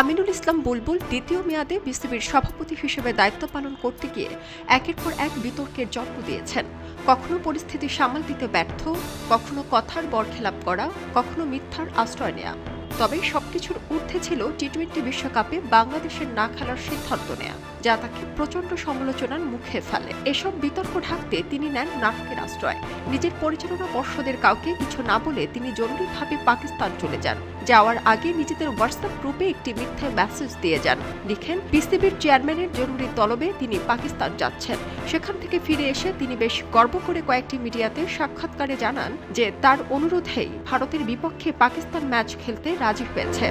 আমিনুল ইসলাম বুলবুল দ্বিতীয় মেয়াদে বিসিবির সভাপতি হিসেবে দায়িত্ব পালন করতে গিয়ে একের পর এক বিতর্কের জন্ম দিয়েছেন। কখনো পরিস্থিতি সামাল দিতে ব্যর্থ, কখনো কথার বরখেলাপ করা, কখনো মিথ্যার আশ্রয় নেয়া। তবে সবকিছুর ঊর্ধ্বে ছিল টি টোয়েন্টি বিশ্বকাপে বাংলাদেশের না খেলার সিদ্ধান্ত নেয়া। যা তাকে প্রচণ্ড সমালোচনার মুখে ফেলে। এসব বিতর্ক ঢাকতে তিনি নেন নাটকের আশ্রয়। নিজের পরিচালনা পর্ষদের কাউকে কিছু না বলে তিনি জরুরিভাবে পাকিস্তান চলে যান। যাওয়ার আগে নিজেদের হোয়াটসঅ্যাপ গ্রুপে একটি মিথ্যে মেসেজ দিয়ে যান। লিখেন বিসিবির চেয়ারম্যানের জরুরি তলবে তিনি পাকিস্তান যাচ্ছেন। সেখান থেকে ফিরে এসে তিনি বেশ গর্ব করে কয়েকটি মিডিয়াতে সাক্ষাৎকারে জানান যে তার অনুরোধেই ভারতের বিপক্ষে পাকিস্তান ম্যাচ খেলতে রাজি হয়েছে।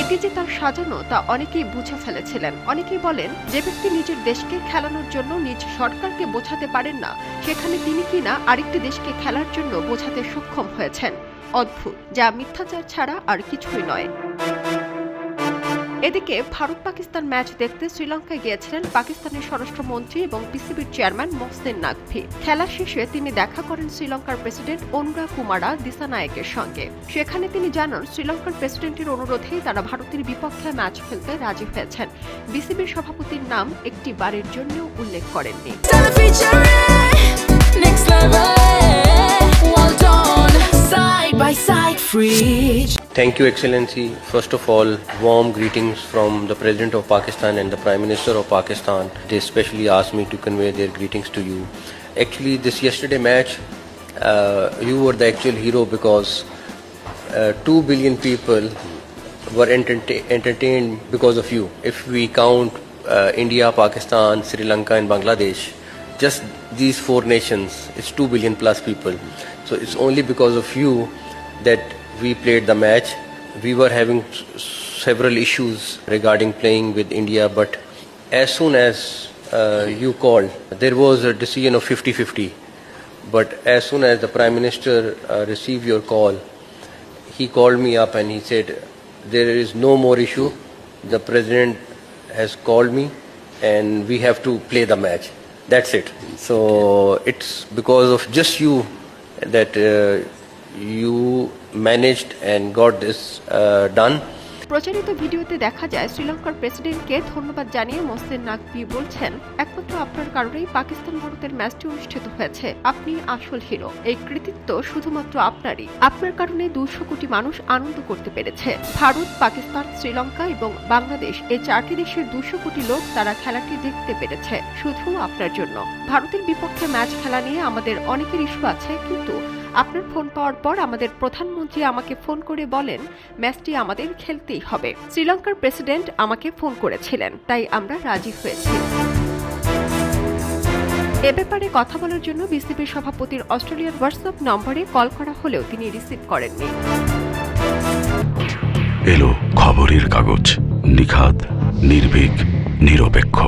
এটি যে তার সাজানো, তা অনেকেই বুঝে ফেলেছিলেন। অনেকেই বলেন, যে ব্যক্তি নিজের দেশকে খেলানোর জন্য নিজ সরকারকে বোঝাতে পারেন না, সেখানে তিনি কিনা আরেকটি দেশকে খেলার জন্য বোঝাতে সক্ষম হয়েছেন। অদ্ভুত, যা মিথ্যাচার ছাড়া আর কিছুই নয়। এদিকে ভারত পাকিস্তান ম্যাচ দেখতে শ্রীলঙ্কায় গিয়েছিলেন পাকিস্তানের স্বরাষ্ট্রমন্ত্রী এবং পিসিবির চেয়ারম্যান মোহসিন নাকভি। খেলা শেষে তিনি দেখা করেন শ্রীলঙ্কার প্রেসিডেন্ট অনুরা কুমারা দিসানায়েকের সঙ্গে। সেখানে তিনি জানান, শ্রীলঙ্কার প্রেসিডেন্টের অনুরোধেই তারা ভারতের বিপক্ষে ম্যাচ খেলতে রাজি হয়েছেন। বিসিবির সভাপতির নাম একটি বারের জন্যও উল্লেখ করেননি। Free. Thank you, Excellency. First of all, warm greetings from the President of Pakistan and the Prime Minister of Pakistan. They specially asked me to convey their greetings to you. Actually, this yesterday match, uh, you were the actual hero because uh, two billion people were enterta- entertained because of you. If we count uh, India, Pakistan, Sri Lanka, and Bangladesh, just these four nations, it's two billion plus people. So it's only because of you that we played the match. We were having several issues regarding playing with India, but as soon as uh, you called, there was a decision of 50 50. But as soon as the Prime Minister uh, received your call, he called me up and he said, There is no more issue. The President has called me and we have to play the match. That's it. So it's because of just you that uh, you managed and got this uh, done. প্রচারিত ভিডিওতে দেখা যায় শ্রীলঙ্কার প্রেসিডেন্টকে ধন্যবাদ জানিয়ে মোহসিন নাকভি বলছেন একমাত্র আপনার কারণেই পাকিস্তান ভারতের ম্যাচটি অনুষ্ঠিত হয়েছে। আপনি আসল হিরো। এই কৃতিত্ব শুধুমাত্র আপনারই। আপনার কারণে দুশো কোটি মানুষ আনন্দ করতে পেরেছে। ভারত পাকিস্তান শ্রীলঙ্কা এবং বাংলাদেশ এই চারটি দেশের দুশো কোটি লোক তারা খেলাটি দেখতে পেরেছে। শুধু আপনার জন্য। ভারতের বিপক্ষে ম্যাচ খেলা নিয়ে আমাদের অনেকের ইস্যু আছে কিন্তু আপনার ফোন পাওয়ার পর আমাদের প্রধানমন্ত্রী আমাকে ফোন করে বলেন, ম্যাচটি আমাদের খেলতেই হবে। শ্রীলঙ্কার প্রেসিডেন্ট আমাকে ফোন করেছিলেন, তাই আমরা রাজি হয়েছি। এ ব্যাপারে কথা বলার জন্য বিসিবির সভাপতির অস্ট্রেলিয়ার হোয়াটসঅ্যাপ নম্বরে কল করা হলেও তিনি রিসিভ করেননি। এলো খবরের কাগজ নিখাত নির্ভীক, নিরপেক্ষ।